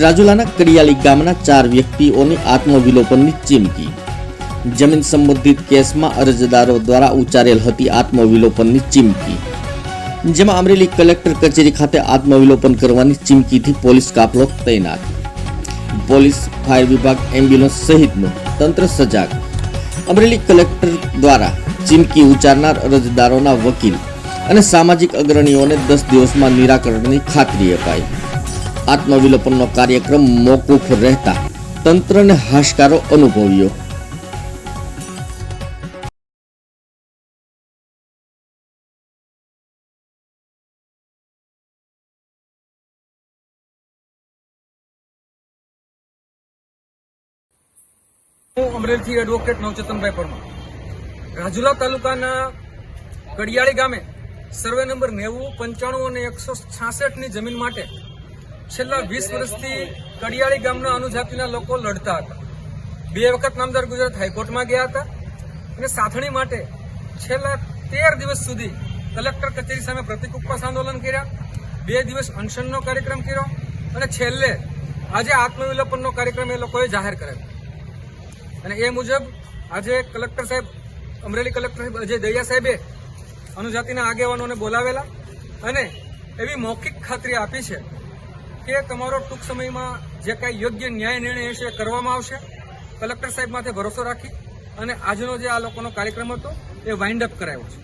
રાજુલાના કડિયાલી ગામના ચાર વ્યક્તિઓની આત્મવિલોપનની ચીમકી. જમીન સંબંધિત કેસમાં અરજદારો દ્વારા ઉચ્ચારેલ હતી આત્મવિલોપનની ચીમકી. જેમાં અમરેલી કલેક્ટર કચેરી ખાતે આત્મવિલોપન કરવાની ચીમકીથી પોલીસ કાફલો તૈનાત. પોલીસ, ફાયર વિભાગ, એમ્બ્યુલન્સ સહિતનું તંત્ર સજાગ. અમરેલી કલેક્ટર દ્વારા ચીમકી ઉચ્ચારનાર અરજદારોના વકીલ અને સામાજિક અગ્રણીઓને દસ દિવસમાં નિરાકરણની ખાતરી અપાઈ. આત્મવિલોપનનો કાર્યક્રમ મોકૂફ રહેતા તંત્રને હાશકારો અનુભવ્યો. હું અમરેલીથી એડવોકેટ નવચેતનભાઈ પરમાર. રાજુલા તાલુકાના કડિયાળી ગામે સર્વે નંબર નેવું, પંચાણું અને એકસો છાસઠની જમીન માટે છેલ્લા વીસ વર્ષથી કડિયાળી ગામના અનુજાતિના લોકો લડતા હતા. બે વખત નામદાર ગુજરાત હાઈકોર્ટમાં ગયા હતા અને સાથણી માટે છેલ્લા તેર દિવસ સુધી કલેક્ટર કચેરી સામે પ્રતિક ઉપવાસ આંદોલન કર્યા. બે દિવસ અનશનનો કાર્યક્રમ કર્યો અને છેલ્લે આજે આત્મવિલોપનનો કાર્યક્રમ એ લોકોએ જાહેર કર્યો. અને એ મુજબ આજે કલેક્ટર સાહેબ, અમરેલી કલેક્ટર સાહેબ અજય દૈયા સાહેબે અનુજાતિના આગેવાનોને બોલાવેલા અને એવી મૌખિક ખાતરી આપી છે કે તમારો ટૂંક સમયમાં જે કાંઈ યોગ્ય ન્યાય નિર્ણય હશે કરવામાં આવશે? કલેક્ટર સાહેબ માથે ભરોસો રાખી અને આજનો જે આ લોકોનો કાર્યક્રમ હતો એ વાઇન્ડ અપ કરાયો છે.